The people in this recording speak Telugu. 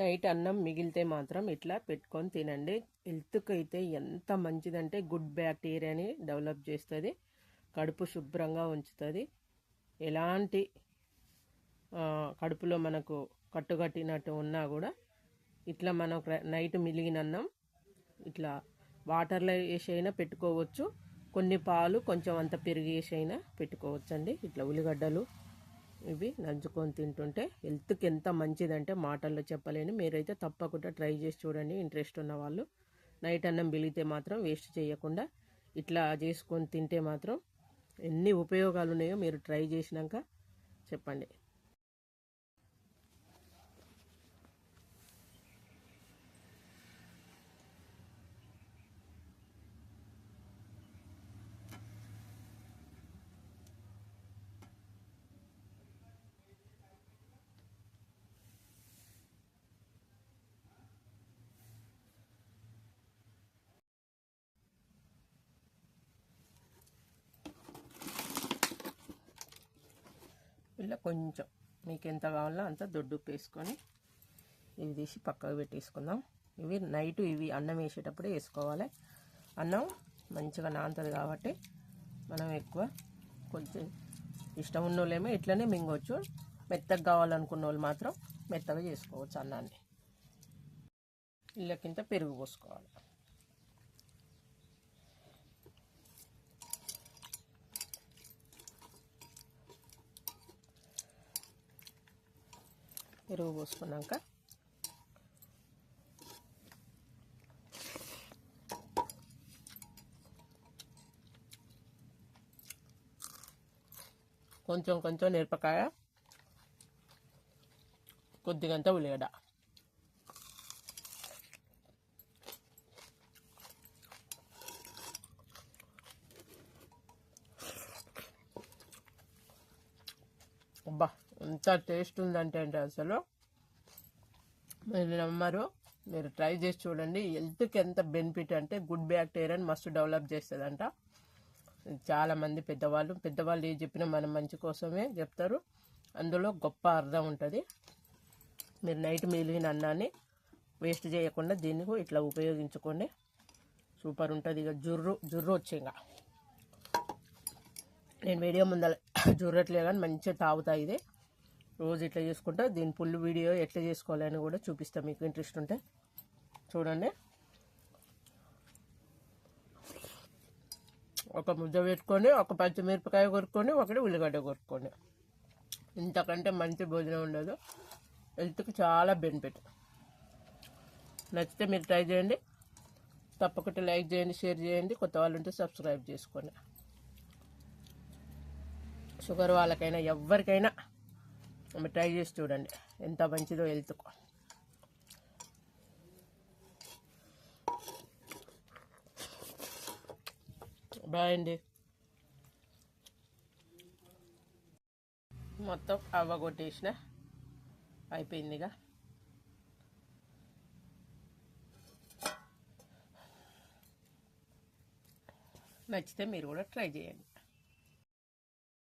నైట్ అన్నం మిగిలితే మాత్రం ఇట్లా పెట్టుకొని తినండి. హెల్త్కి అయితే ఎంత మంచిదంటే గుడ్ బ్యాక్టీరియాని డెవలప్ చేస్తుంది. కడుపు శుభ్రంగా ఉంచుతుంది. ఎలాంటి కడుపులో మనకు కట్టుకట్టినట్టు ఉన్నా కూడా ఇట్లా మనం నైట్ మిలిగిన అన్నం ఇట్లా వాటర్లో వేసి అయినా పెట్టుకోవచ్చు. కొన్ని పాలు కొంచెం అంత పెరిగి వేసైనా అయినా పెట్టుకోవచ్చు అండి ఇట్లా ఉల్లిగడ్డలు ఇవి నంచుకొని తింటుంటే హెల్త్కి ఎంత మంచిదంటే మాటల్లో చెప్పలేను. మీరైతే తప్పకుండా ట్రై చేసి చూడండి. ఇంట్రెస్ట్ ఉన్న వాళ్ళు నైట్ అన్నం బిలిగితే మాత్రం వేస్ట్ చేయకుండా ఇట్లా చేసుకొని తింటే మాత్రం ఎన్ని ఉపయోగాలు ఉన్నాయో మీరు ట్రై చేసినాక చెప్పండి. ఇలా కొంచెం మీకు ఎంత కావాలో అంత దొడ్డు ఉప్పు వేసుకొని ఇవి తీసి పక్కకు పెట్టేసుకుందాం. ఇవి నైట్ ఇవి అన్నం వేసేటప్పుడే వేసుకోవాలి. అన్నం మంచిగా నానుతుంది కాబట్టి మనం ఎక్కువ కొంచెం ఇష్టం ఉన్న వాళ్ళేమో ఇట్లనే మింగవచ్చు మెత్తగా కావాలనుకున్న వాళ్ళు మాత్రం మెత్తగా చేసుకోవచ్చు అన్నాన్ని. ఇళ్ళకింత పెరుగు పోసుకోవాలి. పెరుగు పోసుకున్నాక కొంచెం కొంచెం మిరపకాయ కొద్దిగంత ఉల్లిగడ్డ అబ్బా ఎంత టేస్ట్ ఉందంటే అంటే అసలు. మీరు నమ్మరు. మీరు ట్రై చేసి చూడండి. హెల్త్కి ఎంత బెనిఫిట్ అంటే గుడ్ బ్యాక్టీరియాని మస్తు డెవలప్ చేస్తుందంట. చాలామంది పెద్దవాళ్ళు పెద్దవాళ్ళు ఏ చెప్పినా మన మంచి కోసమే చెప్తారు. అందులో గొప్ప అర్థం ఉంటుంది. మీరు నైట్ మిగిలిన అన్నాన్ని వేస్ట్ చేయకుండా దీన్ని ఇట్లా ఉపయోగించుకోండి. సూపర్ ఉంటుంది. ఇక జుర్రు జుర్రు వచ్చేగా నేను వీడియో ముందర జుర్రట్లే కానీ మంచిగా తాగుతాయి ఇది. రోజు ఇట్లా చేసుకుంటా దీని ఫుల్ వీడియో ఎట్లా చేసుకోవాలని కూడా చూపిస్తాను మీకు ఇంట్రెస్ట్ ఉంటే. చూడండి. ఒక ముద్ద పెట్టుకొని ఒక పచ్చిమిరపకాయ కొరుక్కొని ఒకటి ఉల్లిగడ్డ కొరుక్కోండి ఇంతకంటే మంచి భోజనం ఉండదు. హెల్త్కి చాలా బెనిఫిట్. నచ్చితే మీరు ట్రై చేయండి. తప్పకుండా లైక్ చేయండి షేర్ చేయండి. కొత్త వాళ్ళు ఉంటే సబ్స్క్రైబ్ చేసుకోండి. షుగర్ వాళ్ళకైనా ఎవరికైనా ట్రై చేసి చూడండి. ఎంత మంచిదో హెల్త్కు బాయ్ అండి. మొత్తం అవ్వ కొట్టేసిన. అయిపోయిందిగా. నచ్చితే మీరు కూడా ట్రై చేయండి.